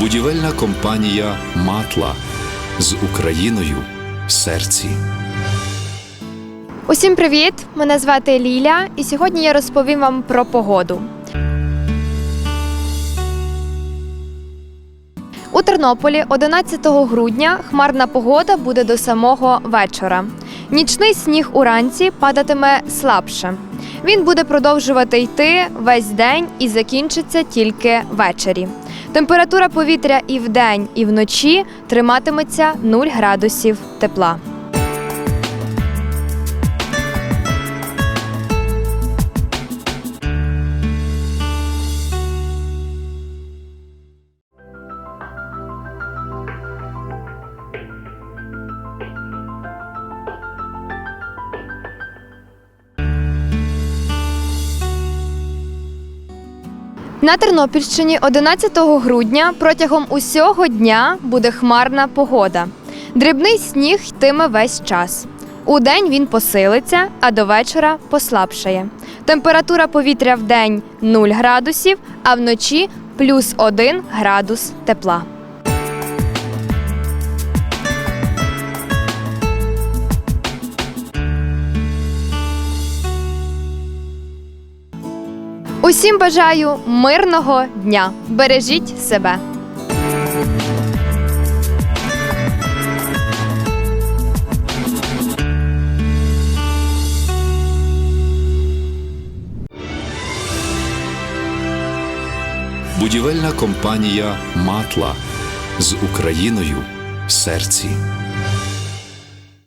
Будівельна компанія Матла з Україною в серці. Усім привіт! Мене звати Ліля, і сьогодні я розповім вам про погоду. Тернополі 11 грудня хмарна погода буде до самого вечора. Нічний сніг уранці падатиме слабше. Він буде продовжувати йти весь день і закінчиться тільки ввечері. Температура повітря і вдень, і вночі триматиметься 0 градусів тепла. На Тернопільщині 11 грудня протягом усього дня буде хмарна погода. Дрібний сніг йтиме весь час. У день він посилиться, а до вечора послабшає. Температура повітря в день 0 градусів, а вночі плюс 1 градус тепла. Усім бажаю мирного дня. Бережіть себе. Будівельна компанія Матла з Україною в серці.